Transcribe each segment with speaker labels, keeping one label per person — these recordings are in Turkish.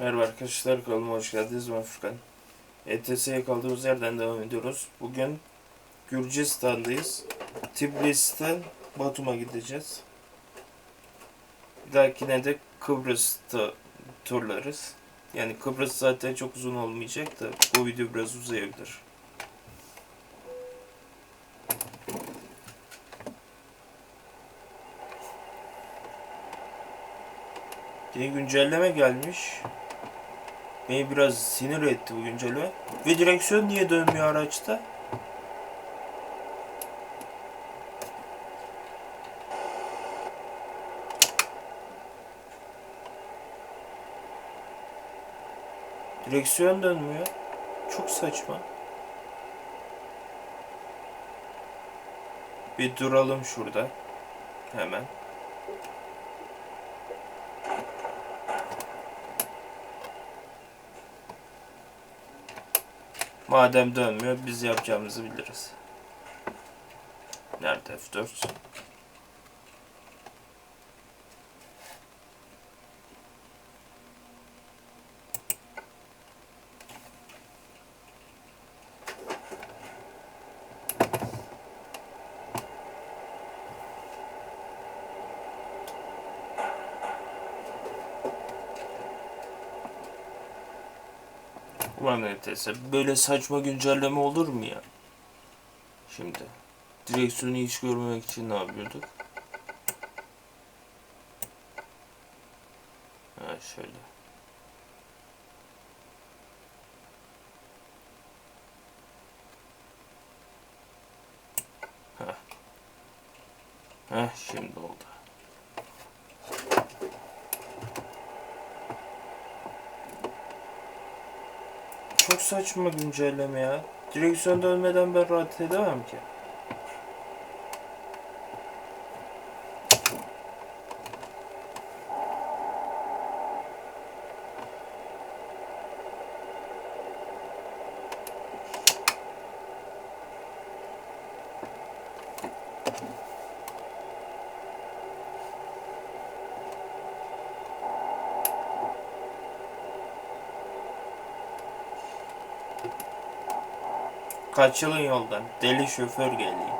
Speaker 1: Merhaba arkadaşlar kanalıma hoş geldiniz ben Furkan. ETS'ye kaldığımız yerden devam ediyoruz. Bugün Gürcistan'dayız. Tbilisi'den Batum'a gideceğiz. Bir dahakine de Kıbrıs'ta turlarız. Yani Kıbrıs zaten çok uzun olmayacak da bu video biraz uzayabilir. Yeni güncelleme gelmiş. Beni biraz sinir etti bu güncelleme. Ve direksiyon niye dönmüyor araçta? Direksiyon dönmüyor. Çok saçma. Bir duralım şurada. Hemen. Madem dönmüyor biz yapacağımızı biliriz. Nerede F4? Ulan ETS böyle saçma güncelleme olur mu ya? Şimdi direksiyonu hiç görmemek için ne yapıyorduk? Ha şöyle. Ha. Ha şimdi oldu. Çok saçma güncelleme ya. Direksiyon dönmeden ben rahat edemem ki. Kaç yılın yoldan. Deli şoför geliyor.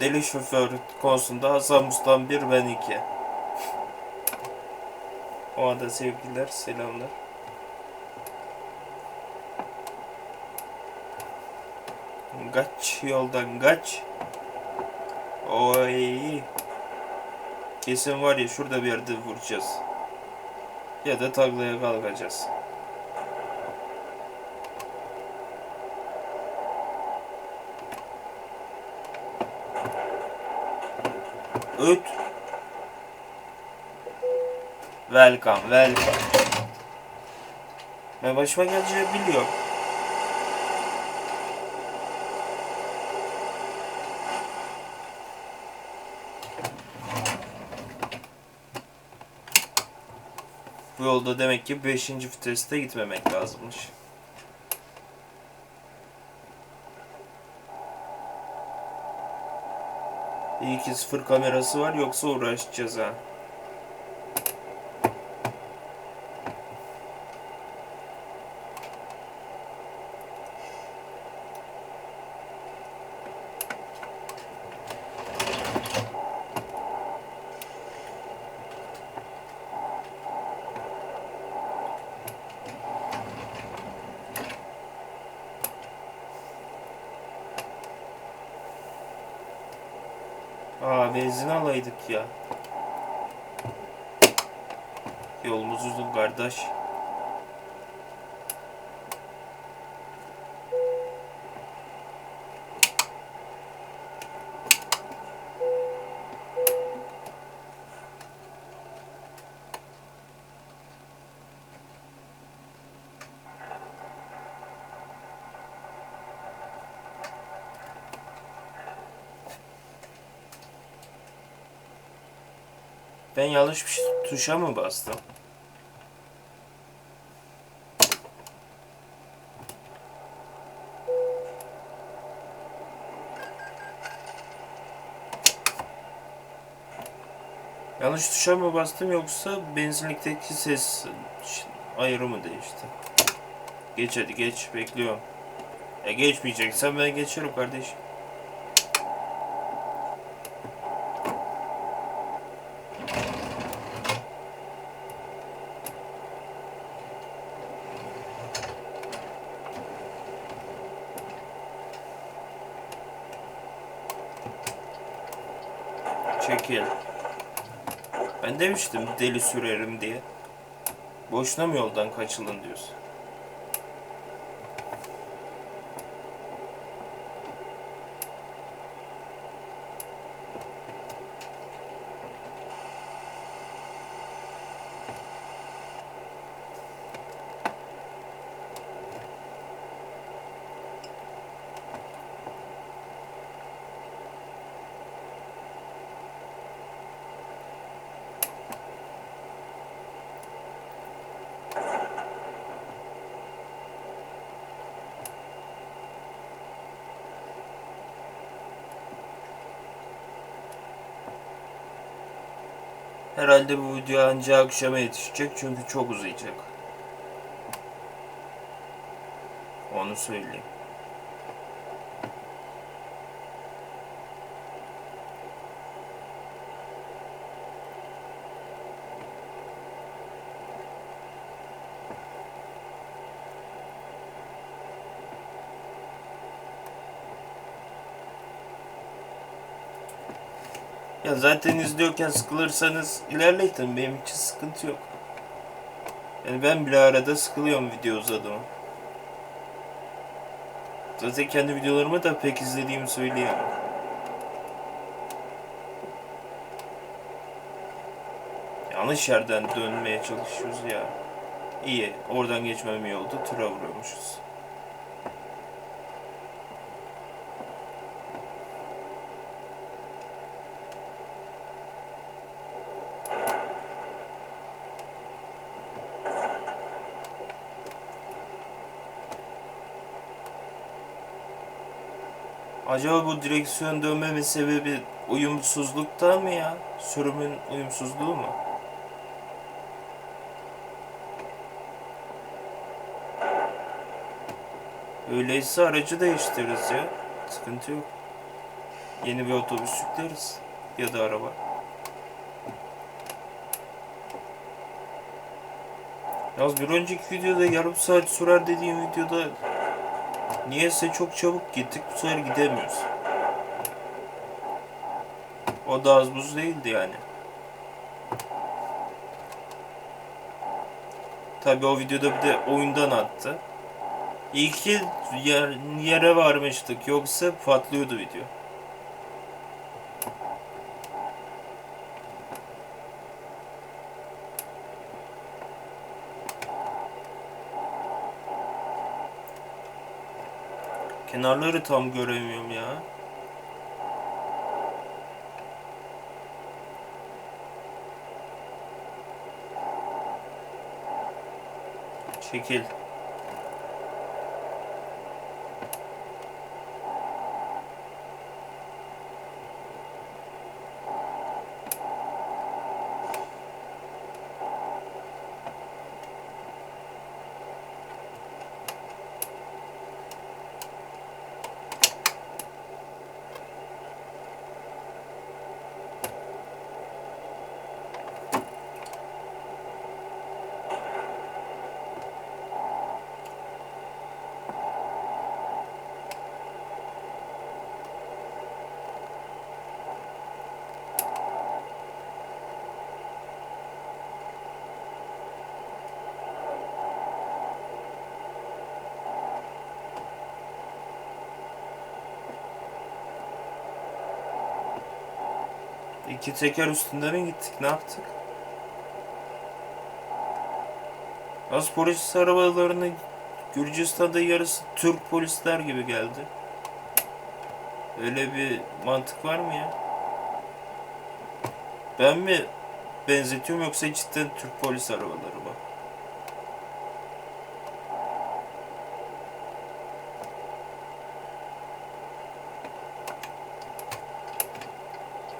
Speaker 1: Deli şoför konusunda Hasan Mustan 1 ben 2. O anda sevgiler, selamlar. Kaç yoldan kaç. Oy. Kesin var ya şurada bir yerde vuracağız. Ya da taklaya kalkacağız. Öt. Welcome, welcome. Ben başıma geleceği biliyorum. Bu yolda demek ki 5. viteste gitmemek lazımmış. İyi ki sıfır kamerası var yoksa uğraşacağız ha. Aa benzin alaydık ya. Yolumuz uzun kardeş. Ben yanlış bir şey, tuşa mı bastım? Yanlış tuşa mı bastım yoksa benzinlikteki ses ayarı mı değişti? Geç hadi geç bekliyorum. Ya geçmeyeceksen ben geçerim kardeşim. Demiştim deli sürerim diye. Boşuna mı yoldan kaçılın diyorsun? Herhalde bu video ancak akşama yetişecek çünkü çok uzayacak. Onu söyleyeyim. Ya zaten izliyorken sıkılırsanız ilerletin. Benim için sıkıntı yok. Yani ben bile arada sıkılıyorum video uzadığımı. Zaten kendi videolarımı da pek izlediğimi söyleyemem. Yanlış yerden dönmeye çalışıyoruz ya. İyi, oradan geçmem iyi oldu. Tura vuruyormuşuz. Acaba bu direksiyon dönmeme sebebi uyumsuzlukta mı ya? Sürümün uyumsuzluğu mu? Öyleyse aracı değiştiririz ya. Sıkıntı yok. Yeni bir otobüs yükleriz. Ya da araba. Yalnız bir önceki videoda yarım saat sürer dediğim videoda Niyeyse çok çabuk gittik. Bu sefer gidemiyoruz. O da az buz değildi yani. Tabi o videoda bir de oyundan attı. İyi ki yer, yere varmıştık. Yoksa patlıyordu video. Kenarları tam göremiyorum ya. Çekil. İki teker üstünde mi gittik? Ne yaptık? Az polis arabalarını Gürcistan'da yarısı Türk polisler gibi geldi. Öyle bir mantık var mı ya? Ben mi benzetiyorum yoksa cidden Türk polis arabaları mı?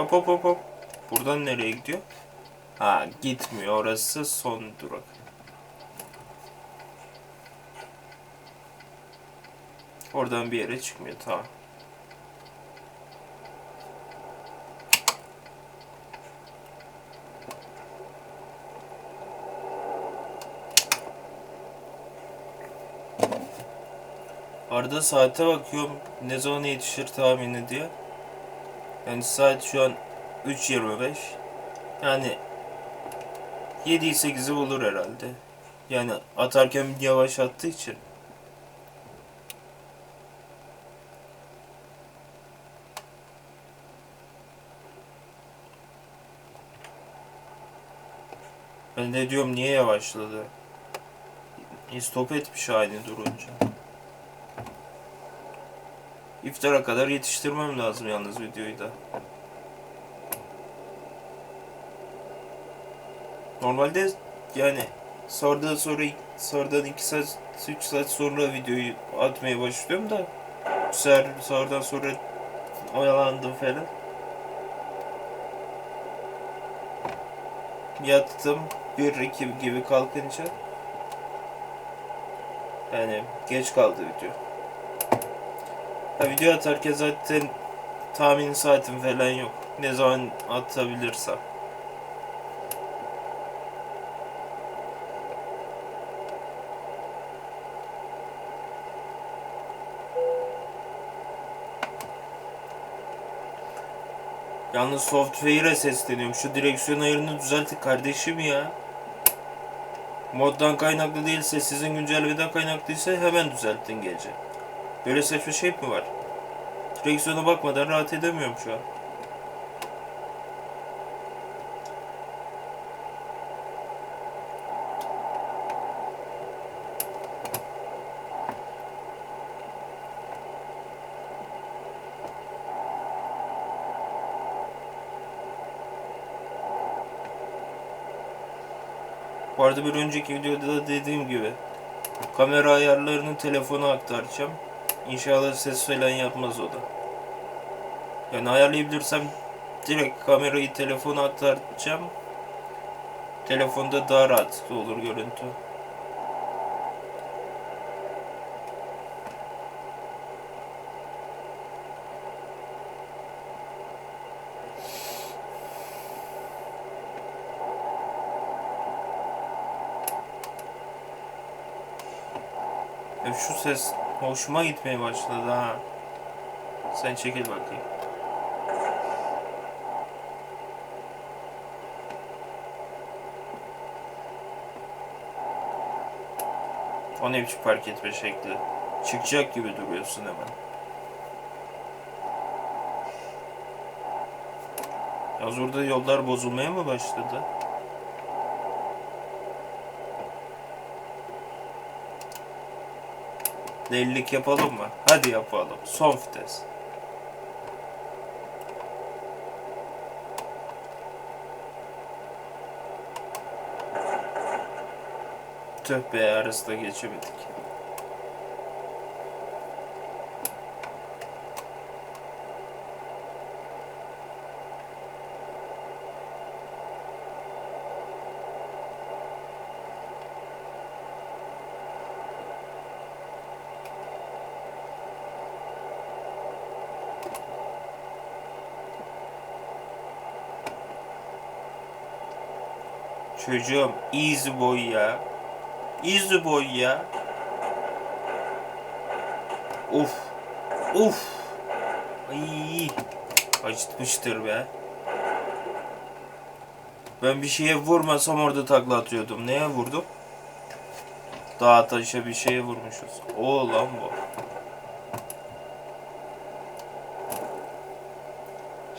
Speaker 1: Hop hop hop hop. Buradan nereye gidiyor? Ha gitmiyor orası son durak. Oradan bir yere çıkmıyor tamam. Arada saate bakıyorum ne zaman yetişir tahmini diye. Yani saat şu an 3.25. Yani 7'yi 8'i bulur herhalde. Yani atarken yavaş attığı için. Ben de diyorum niye yavaşladı? Stop etmiş aynı durunca. İftara kadar yetiştirmem lazım yalnız videoyu da. Normalde yani sardığı sonra sardan 2 saat 3 saat sonra videoyu atmaya başlıyorum da sefer sardan sonra oyalandım falan. Yattım 1-2 gibi kalkınca yani geç kaldı video. Ha, video atarken zaten tahmin saatim falan yok. Ne zaman atabilirsem. Yalnız software'e sesleniyorum. Şu direksiyon ayarını düzeltin kardeşim ya. Moddan kaynaklı değilse, sizin güncellemeden kaynaklıysa hemen düzeltin gece. Böyle saçma şey mi var? Direksiyona bakmadan rahat edemiyorum şu an. Bu arada bir önceki videoda da dediğim gibi kamera ayarlarını telefona aktaracağım. İnşallah ses falan yapmaz o da. Yani ayarlayabilirsem direkt kamerayı telefona aktaracağım. Telefonda daha rahat olur görüntü. Ya şu ses hoşuma gitmeye başladı ha. Sen çekil bakayım. O ne biçim park etme şekli. Çıkacak gibi duruyorsun hemen. Yalnız orada yollar bozulmaya mı başladı? Delilik yapalım mı? Hadi yapalım. Son vites. Tüh be arasında geçemedik. Çocuğum easy boy ya. Easy boy ya. Of. Of. Ay. Acıtmıştır be. Ben bir şeye vurmasam orada takla atıyordum. Neye vurdum? Dağa taşa bir şeye vurmuşuz. O lan bu.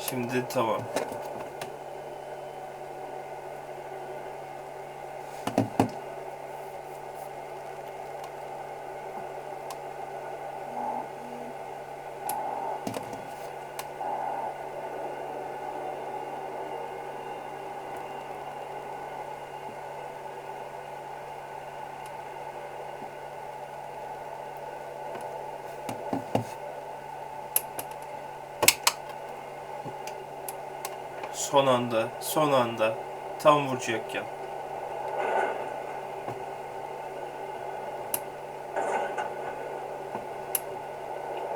Speaker 1: Şimdi tamam. Son anda, son anda. Tam vuracakken.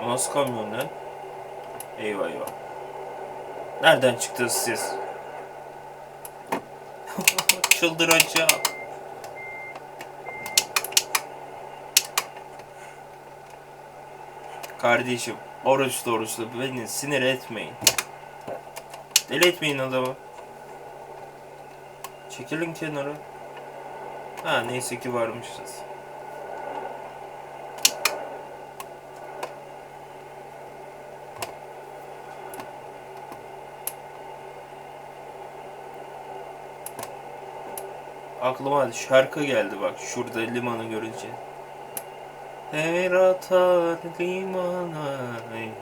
Speaker 1: O nasıl kamyon lan? Eyvah eyvah. Nereden çıktınız siz? Çıldıracağım. Kardeşim oruç oruçlu beni sinir etmeyin. Deli etmeyin adamı. Çekilin kenara. Ha neyse ki varmışız. Aklıma şarkı geldi bak şurada limanı görünce. Her atar limana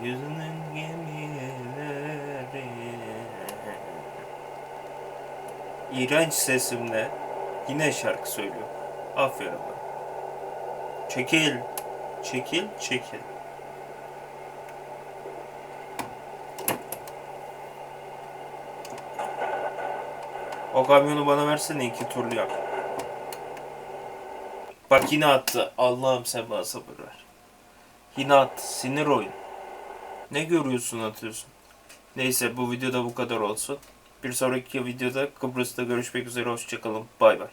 Speaker 1: yüzünün gemileri. İğrenç sesimle yine şarkı söylüyor. Aferin bana. Çekil. Çekil, çekil. O kamyonu bana versene iki turlu yap. Bak yine attı. Allah'ım sen bana sabır ver. Yine attı. Sinir oyun. Ne görüyorsun atıyorsun. Neyse bu videoda bu kadar olsun. Bir sonraki videoda Kıbrıs'ta görüşmek üzere. Hoşçakalın. Bay bay.